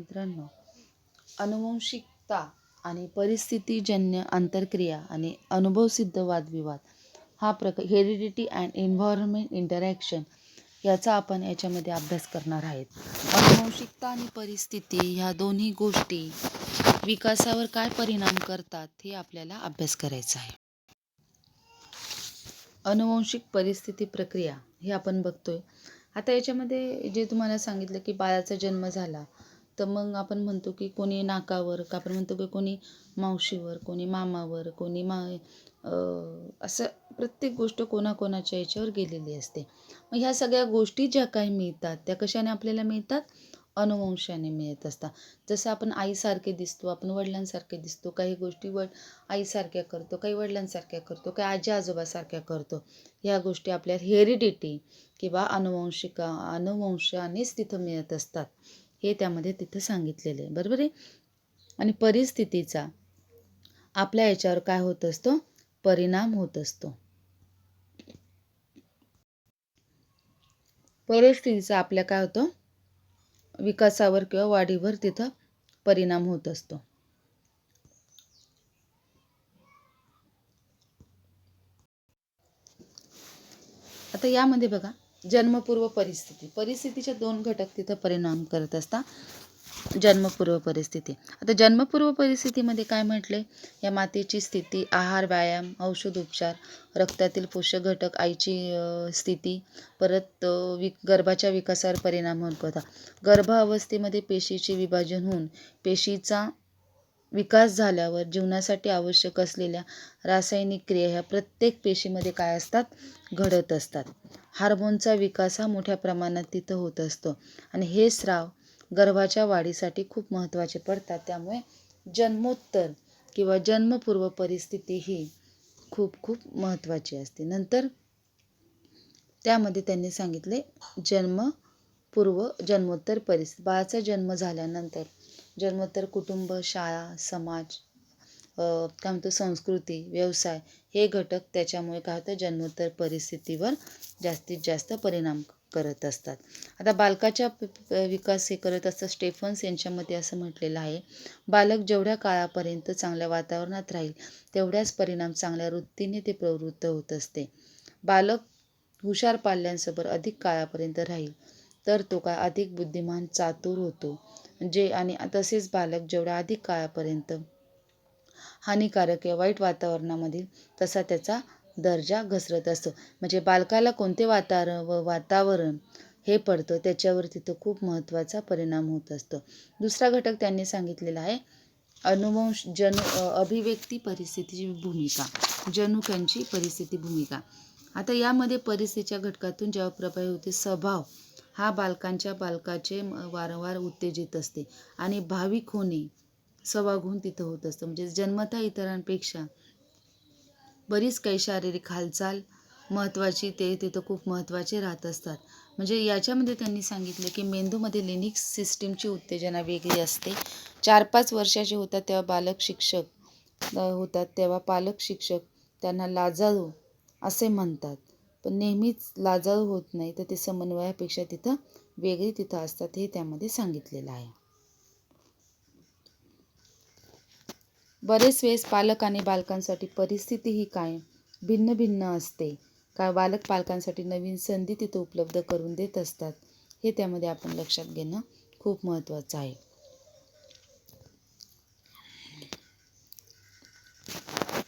मित्रांनो अनुवंशिकता आणि परिस्थितीजन्य आंतरक्रिया आणि अनुभवसिद्ध वादविवाद हा प्रक हेरिडिटी अँड एन्व्हायरमेंट इंटरॅक्शन याचा आपण याच्यामध्ये अभ्यास करणार आहेत. अनुवंशिकता आणि परिस्थिती ह्या दोन्ही गोष्टी विकासावर काय परिणाम करतात हे आपल्याला अभ्यास करायचा आहे. अनुवंशिक परिस्थिती प्रक्रिया हे आपण बघतोय. आता याच्यामध्ये जे तुम्हाला सांगितलं की बाळाचा जन्म झाला तर मग आपण म्हणतो की कोणी नाकावर का आपण म्हणतो की कोणी मावशीवर कोणी मामावर कोणी मा असं प्रत्येक गोष्ट कोणाकोणाच्या याच्यावर गेलेली असते. मग ह्या सगळ्या गोष्टी ज्या काही मिळतात त्या कशाने आपल्याला मिळतात? अनुवंशाने मिळत असतात. जसं आपण आईसारखे दिसतो आपण वडिलांसारखे दिसतो काही गोष्टी वड आईसारख्या करतो काही वडिलांसारख्या करतो काही आजी आजोबासारख्या करतो. ह्या गोष्टी आपल्या हेरिडिटी किंवा अनुवंशिका अनुवंशानेच तिथं मिळत असतात. हे त्यामध्ये तिथं सांगितलेलं आहे. बरोबर आहे? आणि परिस्थितीचा आपल्या याच्यावर काय होत असतो? परिणाम होत असतो. परिस्थितीचा आपल्या काय होतं? विकासावर किंवा वाढीवर तिथं परिणाम होत असतो. आता यामध्ये बघा. जन्मपूर्व परिस्थिती. परिस्थितीचे दोन घटक तिथं परिणाम करत असतात. जन्मपूर्व परिस्थिती. आता जन्मपूर्व परिस्थितीमध्ये काय म्हटले? या मातेची स्थिती आहार व्यायाम औषध उपचार रक्तातील पोषक घटक आईची स्थिती परत वि गर्भाच्या विकासावर परिणाम होता. गर्भावस्थेमध्ये पेशीचे विभाजन होऊन पेशीचा विकास झाल्यावर जीवनासाठी आवश्यक असलेल्या रासायनिक क्रिया ह्या प्रत्येक पेशीमध्ये काय असतात? घडत असतात. हार्मोनचा विकास हा मोठ्या प्रमाणात तिथं होत असतो. आणि हे स्राव गर्भाच्या वाढीसाठी खूप महत्त्वाचे पडतात. त्यामुळे जन्मोत्तर किंवा जन्मपूर्व परिस्थिती ही खूप खूप महत्त्वाची असते. नंतर त्यामध्ये त्यांनी सांगितले जन्मपूर्व जन्मोत्तर परिस्थिती बाळाचा जन्म झाल्यानंतर जन्मोत्तर कुटुंब शाळा समाज काय म्हणतो संस्कृती व्यवसाय हे घटक त्याच्यामुळे काय होतं जन्मोत्तर परिस्थितीवर जास्तीत जास्त परिणाम करत असतात. आता बालकाच्या विकास हे करत असतात स्टेफन्स यांच्यामध्ये असं म्हटलेलं आहे बालक जेवढ्या काळापर्यंत चांगल्या वातावरणात राहील तेवढ्याच परिणाम चांगल्या वृत्तीने ते प्रवृत्त होत असते. बालक हुशार पाल्यांसोबत अधिक काळापर्यंत राहील तर तो काय अधिक बुद्धिमान चातुर होतो. जे आणि तसेच बालक जेवढ्या अधिक काळापर्यंत हानिकारक या वाईट वातावरणामधील तसा त्याचा दर्जा घसरत असतो. म्हणजे बालकाला कोणते वातावरण व वातावरण हे पडतं त्याच्यावर तिथं खूप महत्त्वाचा परिणाम होत असतो. दुसरा घटक त्यांनी सांगितलेला आहे अनुवंश जनु अभिव्यक्ती परिस्थितीची भूमिका. जनुकांची परिस्थिती भूमिका. आता यामध्ये परिस्थितीच्या घटकातून जेव्हा प्रभावी होते स्वभाव हा बालकांच्या बालकाचे वारंवार उत्तेजित असते. आणि भाविक होणे सवागुण तिथं होत असतं. म्हणजे जन्मता इतरांपेक्षा बरीच काही शारीरिक हालचाल महत्त्वाची ते तिथं खूप महत्त्वाचे राहत असतात. म्हणजे याच्यामध्ये त्यांनी सांगितलं की मेंदूमध्ये लिनिक्स सिस्टीमची उत्तेजना वेगळी असते. चार पाच वर्षाचे होतात तेव्हा बालक शिक्षक होतात. तेव्हा पालक शिक्षक त्यांना लाजाळू असे म्हणतात. पण नेहमीच लाजाळू होत नाही. तर ते समन्वयापेक्षा तिथं वेगळी तिथं असतात हे त्यामध्ये सांगितलेलं आहे. बरेच वेळेस पालक आणि बालकांसाठी परिस्थिती ही काय भिन्न भिन्न असते. काय बालक पालकांसाठी नवीन संधी तिथं उपलब्ध करून देत असतात हे त्यामध्ये आपण लक्षात घेणं खूप महत्त्वाचं आहे.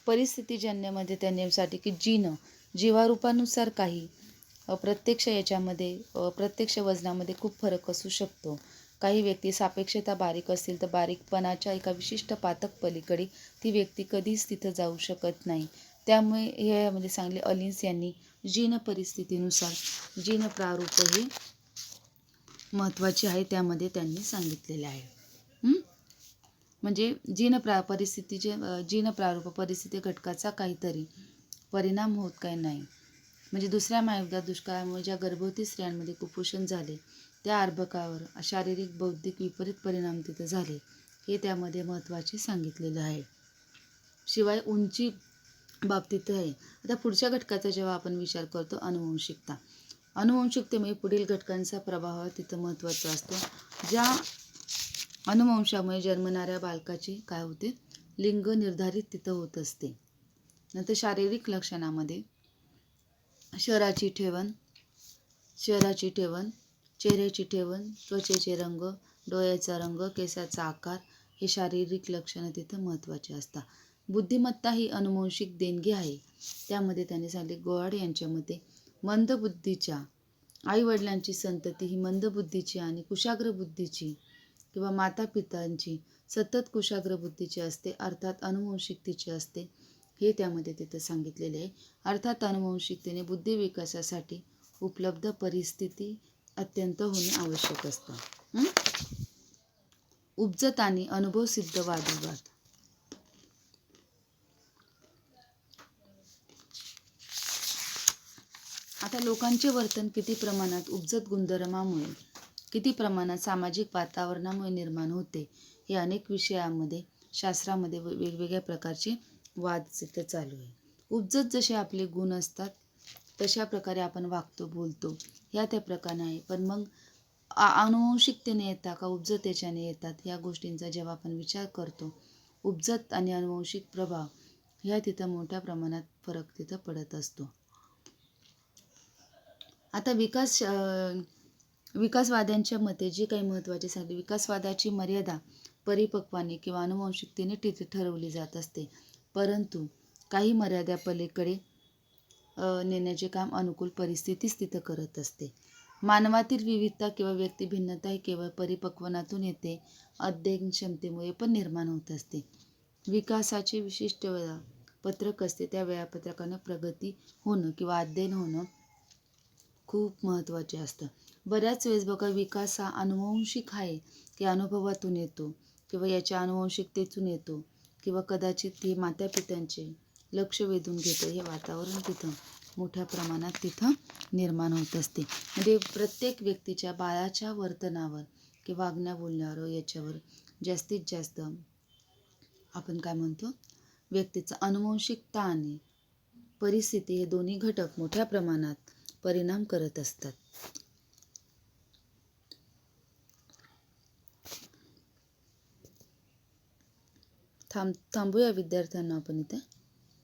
परिस्थितीजन्यमध्ये त्यांच्यासाठी की जीन जीवारूपानुसार काही प्रत्यक्ष याच्यामध्ये प्रत्यक्ष वजनामध्ये खूप फरक असू शकतो. काही व्यक्ती सापेक्षता बारीक असतील तर बारीकपणाच्या एका विशिष्ट पातक पलीकडे ती व्यक्ती कधीच तिथं जाऊ शकत नाही. त्यामुळे हे म्हणजे सांगले अलिन्स यांनी जीन परिस्थितीनुसार जीन प्रारूप हे महत्त्वाचे आहे त्यामध्ये त्यांनी सांगितलेले आहे. म्हणजे जीन प्रा परिस्थितीचे जीन प्रारूप परिस्थिती घटकाचा काहीतरी परिणाम होत काय नाही. म्हणजे दुसऱ्या महायुद्धात दुष्काळामुळे ज्या गर्भवती स्त्रियांमध्ये कुपोषण झाले त्या अर्भकावर शारीरिक बौद्धिक विपरीत परिणाम तिथं झाले हे त्यामध्ये महत्त्वाचे सांगितलेलं आहे. शिवाय उंची बाबतीत आहे. आता पुढच्या घटकाचा जेव्हा आपण विचार करतो अनुवंशिकता अनुवंशिकतेमुळे पुढील घटकांचा प्रभाव तिथं महत्त्वाचा असतो. ज्या अनुवंशामुळे जन्मणाऱ्या बालकाची काय होते? लिंग निर्धारित तिथं होत असते. नंतर शारीरिक लक्षणामध्ये शहराची ठेवण शहराची ठेवण चेहऱ्याची ठेवण त्वचेचे रंग डोळ्याचा रंग केसाचा आकार हे शारीरिक लक्षणं तिथं महत्त्वाचे असतात. बुद्धिमत्ता ही अनुवंशिक देणगी आहे. त्यामध्ये त्याने सांगितले गोवाड यांच्या मते मंदबुद्धीच्या आईवडिलांची संतती ही मंदबुद्धीची आणि कुशाग्र बुद्धीची किंवा माता पितांची सतत कुशाग्र बुद्धीची असते अर्थात अनुवंशिकतेची असते. हे त्यामध्ये तिथं सांगितलेले आहे. अर्थात अनुवंशिकतेने बुद्धी विकासासाठी उपलब्ध परिस्थिती अत्यंत होणे आवश्यक असतं. उपजत आणि अनुभव सिद्ध वादविवाद. आता लोकांचे वर्तन किती प्रमाणात उपजत गुणधर्मामुळे किती प्रमाणात सामाजिक वातावरणामुळे निर्माण होते हे अनेक विषयामध्ये शास्त्रामध्ये वेगवेगळ्या प्रकारचे वाद तिथं चालू आहे. उपजत जसे आपले गुण असतात तशा प्रकारे आपण वागतो बोलतो ह्या त्या प्रकारे आहे. पण मग अनुवंशिकतेने येतात का उपजतेच्याने येतात ह्या गोष्टींचा जेव्हा आपण विचार करतो उपजत आणि अनुवंशिक प्रभाव ह्या तिथं मोठ्या प्रमाणात फरक तिथं पडत असतो. आता विकास विकासवाद्यांच्या मते जे काही महत्त्वाचे सांगते विकासवादाची मर्यादा परिपक्वाने किंवा अनुवंशिकतेने तिथे ठरवली जात असते. परंतु काही मर्यादा पलीकडे नेण्याचे काम अनुकूल परिस्थितीच तिथं करत असते. मानवातील विविधता किंवा व्यक्ती भिन्नता ही केवळ परिपक्वनातून येते अध्ययन क्षमतेमुळे पण निर्माण होत असते. विकासाचे विशिष्ट वेळा पत्रक असते त्या वेळापत्रकानं प्रगती होणं किंवा अध्ययन होणं खूप महत्त्वाचे असतं. बऱ्याच वेळेस बघा विकास हा अनुवंशिक आहे की अनुभवातून येतो किंवा याच्या अनुवंशिकतेतून येतो किंवा कदाचित हे मातापित्यांचे लक्ष वेधून घेतं. हे वातावरण तिथं मोठ्या प्रमाणात तिथं निर्माण होत असते. म्हणजे प्रत्येक व्यक्तीच्या बाळाच्या वर्तनावर किंवा वागण्या बोलण्यावर याच्यावर जास्तीत जास्त आपण काय म्हणतो? व्यक्तीचं अनुवंशिकता आणि परिस्थिती हे दोन्ही घटक मोठ्या प्रमाणात परिणाम करत असतात. थांब थांबूया विद्यार्थ्यांना आपण इथे.